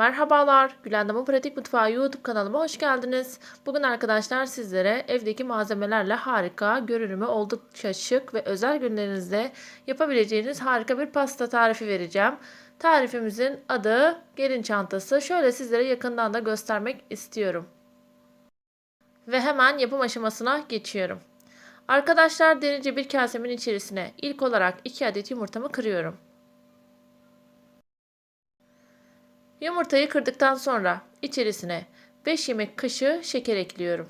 Merhabalar, Gülendam'ın Pratik Mutfağı YouTube kanalıma hoş geldiniz. Bugün arkadaşlar sizlere evdeki malzemelerle harika, görünümü oldukça şık ve özel günlerinizde yapabileceğiniz harika bir pasta tarifi vereceğim. Tarifimizin adı gelin çantası. Şöyle sizlere yakından da göstermek istiyorum. Ve hemen yapım aşamasına geçiyorum. Arkadaşlar derince bir kasemin içerisine ilk olarak 2 adet yumurtamı kırıyorum. Yumurtayı kırdıktan sonra içerisine 5 yemek kaşığı şeker ekliyorum.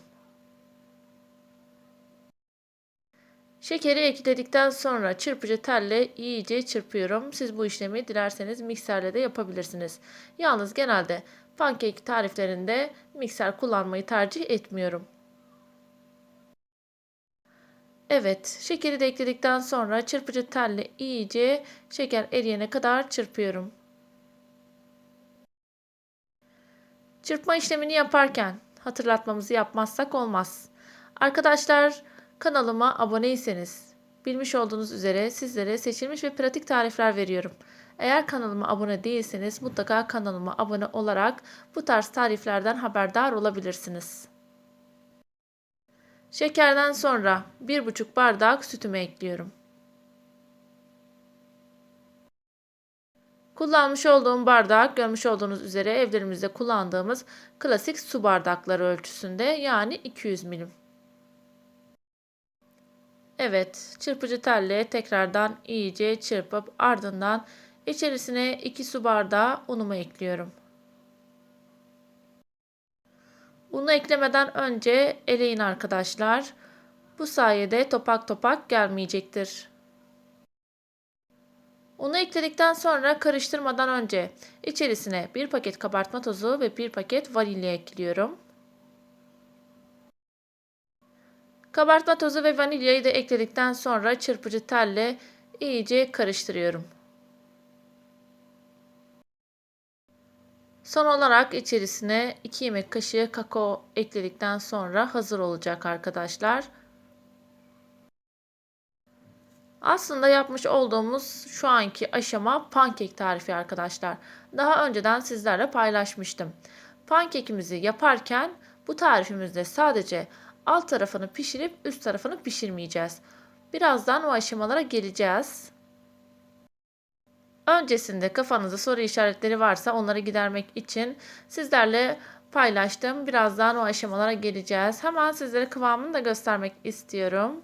Şekeri ekledikten sonra çırpıcı telle iyice çırpıyorum. Siz bu işlemi dilerseniz mikserle de yapabilirsiniz. Yalnız genelde pankek tariflerinde mikser kullanmayı tercih etmiyorum. Evet, şekeri de ekledikten sonra çırpıcı telle iyice şeker eriyene kadar çırpıyorum. Çırpma işlemini yaparken hatırlatmamızı yapmazsak olmaz. Arkadaşlar kanalıma aboneyseniz bilmiş olduğunuz üzere sizlere seçilmiş ve pratik tarifler veriyorum. Eğer kanalıma abone değilseniz mutlaka kanalıma abone olarak bu tarz tariflerden haberdar olabilirsiniz. Şekerden sonra 1,5 bardak sütümü ekliyorum. Kullanmış olduğum bardak görmüş olduğunuz üzere evlerimizde kullandığımız klasik su bardakları ölçüsünde yani 200 milim. Evet çırpıcı telle tekrardan iyice çırpıp ardından içerisine 2 su bardağı unumu ekliyorum. Unu eklemeden önce eleyin arkadaşlar. Bu sayede topak topak gelmeyecektir. Unu ekledikten sonra karıştırmadan önce içerisine bir paket kabartma tozu ve bir paket vanilya ekliyorum. Kabartma tozu ve vanilyayı da ekledikten sonra çırpıcı telle iyice karıştırıyorum. Son olarak içerisine 2 yemek kaşığı kakao ekledikten sonra hazır olacak arkadaşlar. Aslında yapmış olduğumuz şu anki aşama pankek tarifi arkadaşlar. Daha önceden sizlerle paylaşmıştım. Pankekimizi yaparken bu tarifimizde sadece alt tarafını pişirip üst tarafını pişirmeyeceğiz. Birazdan o aşamalara geleceğiz. Öncesinde kafanızda soru işaretleri varsa onları gidermek için sizlerle paylaştım. Birazdan o aşamalara geleceğiz. Hemen sizlere kıvamını da göstermek istiyorum.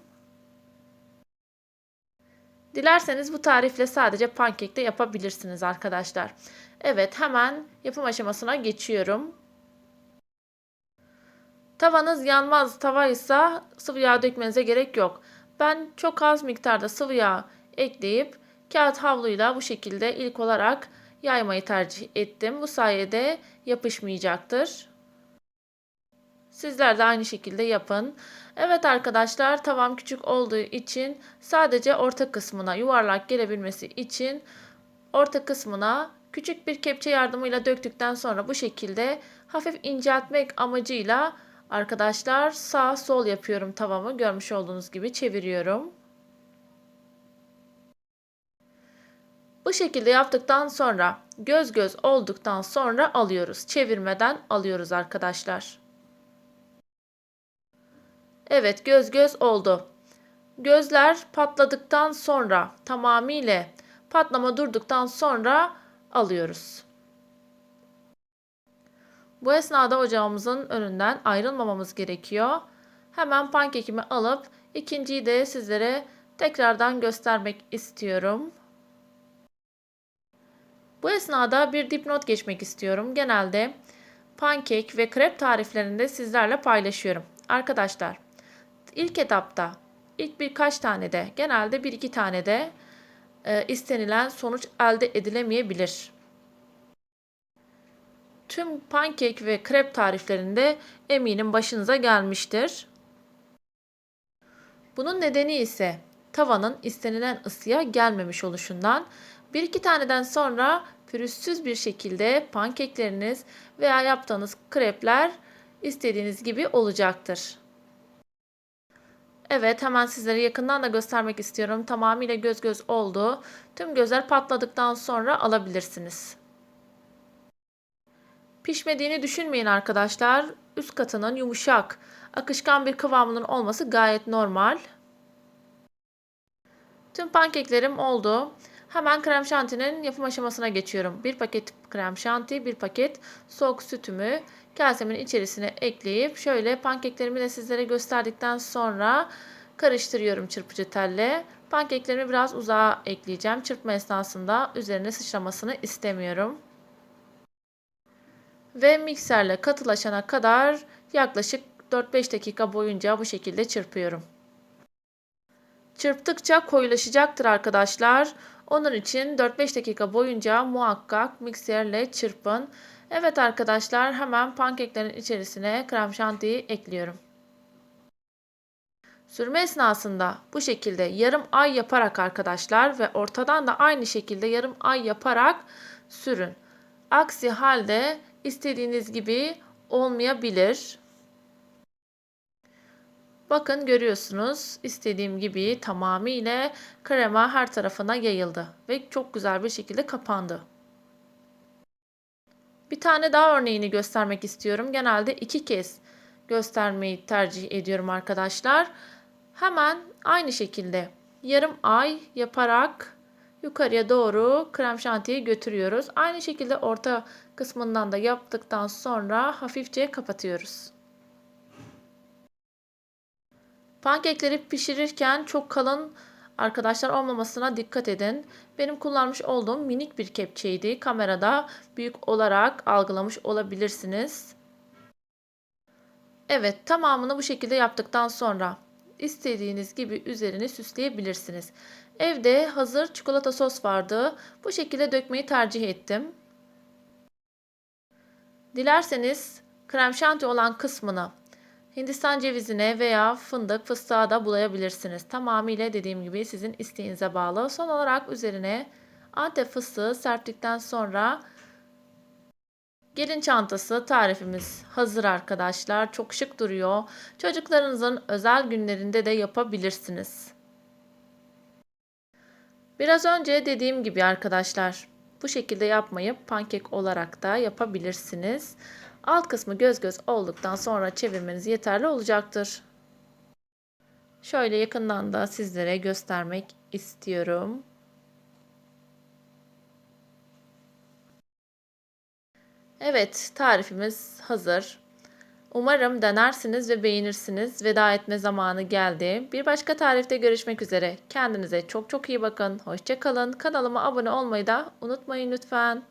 Dilerseniz bu tarifle sadece pankek de yapabilirsiniz arkadaşlar. Evet hemen yapım aşamasına geçiyorum. Tavanız yanmaz tavaysa sıvı yağ dökmenize gerek yok. Ben çok az miktarda sıvı yağ ekleyip kağıt havluyla bu şekilde ilk olarak yaymayı tercih ettim. Bu sayede yapışmayacaktır. Sizler de aynı şekilde yapın. Evet arkadaşlar tavam küçük olduğu için sadece orta kısmına yuvarlak gelebilmesi için orta kısmına küçük bir kepçe yardımıyla döktükten sonra bu şekilde hafif inceltmek amacıyla arkadaşlar sağ sol yapıyorum tavamı görmüş olduğunuz gibi çeviriyorum. Bu şekilde yaptıktan sonra göz göz olduktan sonra alıyoruz. Çevirmeden alıyoruz arkadaşlar. Evet göz göz oldu. Gözler patladıktan sonra tamamıyla patlama durduktan sonra alıyoruz. Bu esnada ocağımızın önünden ayrılmamamız gerekiyor. Hemen pankekimi alıp ikinciyi de sizlere tekrardan göstermek istiyorum. Bu esnada bir dipnot geçmek istiyorum. Genelde pankek ve krep tariflerinde sizlerle paylaşıyorum. Arkadaşlar ilk etapta ilk birkaç tane de genelde bir iki tane de e, istenilen sonuç elde edilemeyebilir. Tüm pankek ve krep tariflerinde eminim başınıza gelmiştir. Bunun nedeni ise tavanın istenilen ısıya gelmemiş oluşundan bir iki taneden sonra pürüzsüz bir şekilde pankekleriniz veya yaptığınız krepler istediğiniz gibi olacaktır. Evet hemen sizlere yakından da göstermek istiyorum. Tamamıyla göz göz oldu. Tüm gözler patladıktan sonra alabilirsiniz. Pişmediğini düşünmeyin arkadaşlar. Üst katının yumuşak, akışkan bir kıvamının olması gayet normal. Tüm pankeklerim oldu. Hemen krem şantinin yapım aşamasına geçiyorum. Bir paket krem şanti, bir paket soğuk sütümü kasemin içerisine ekleyip şöyle pankeklerimi de sizlere gösterdikten sonra karıştırıyorum çırpıcı telle. Pankeklerimi biraz uzağa ekleyeceğim. Çırpma esnasında üzerine sıçramasını istemiyorum. Ve mikserle katılaşana kadar yaklaşık 4-5 dakika boyunca bu şekilde çırpıyorum. Çırptıkça koyulaşacaktır arkadaşlar. Onun için 4-5 dakika boyunca muhakkak mikserle çırpın. Evet arkadaşlar hemen pankeklerin içerisine krem şantiyi ekliyorum. Sürme esnasında bu şekilde yarım ay yaparak arkadaşlar ve ortadan da aynı şekilde yarım ay yaparak sürün. Aksi halde istediğiniz gibi olmayabilir. Bakın görüyorsunuz istediğim gibi tamamıyla krema her tarafına yayıldı ve çok güzel bir şekilde kapandı. Bir tane daha örneğini göstermek istiyorum. Genelde iki kez göstermeyi tercih ediyorum arkadaşlar. Hemen aynı şekilde yarım ay yaparak yukarıya doğru krem şantiyi götürüyoruz. Aynı şekilde orta kısmından da yaptıktan sonra hafifçe kapatıyoruz. Pankekleri pişirirken çok kalın arkadaşlar olmamasına dikkat edin. Benim kullanmış olduğum minik bir kepçeydi. Kamerada büyük olarak algılamış olabilirsiniz. Evet tamamını bu şekilde yaptıktan sonra istediğiniz gibi üzerini süsleyebilirsiniz. Evde hazır çikolata sos vardı. Bu şekilde dökmeyi tercih ettim. Dilerseniz krem şanti olan kısmını Hindistan cevizine veya fındık fıstığa da bulayabilirsiniz. Tamamıyla dediğim gibi sizin isteğinize bağlı. Son olarak üzerine antep fıstığı serptikten sonra gelin çantası tarifimiz hazır arkadaşlar. Çok şık duruyor. Çocuklarınızın özel günlerinde de yapabilirsiniz. Biraz önce dediğim gibi arkadaşlar bu şekilde yapmayıp pankek olarak da yapabilirsiniz. Alt kısmı göz göz olduktan sonra çevirmeniz yeterli olacaktır. Şöyle yakından da sizlere göstermek istiyorum. Evet, tarifimiz hazır. Umarım denersiniz ve beğenirsiniz. Veda etme zamanı geldi. Bir başka tarifte görüşmek üzere. Kendinize çok çok iyi bakın. Hoşçakalın. Kanalıma abone olmayı da unutmayın lütfen.